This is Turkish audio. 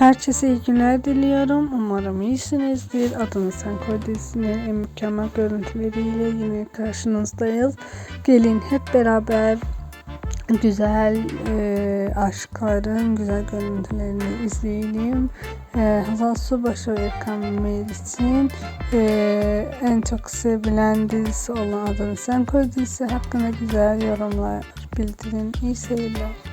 Herkese iyi günler diliyorum. Umarım iyisinizdir. Adını Sen Koy en mükemmel görüntüleriyle yine karşınızdayız. Gelin hep beraber güzel e, aşkların güzel görüntülerini izleyelim. E, Hazal Subaşı ve Erkan Meriç'in e, en çok sevilen dizisi olan Adını Sen Koy dizisi hakkında güzel yorumlar bildirin. İyi seyirler.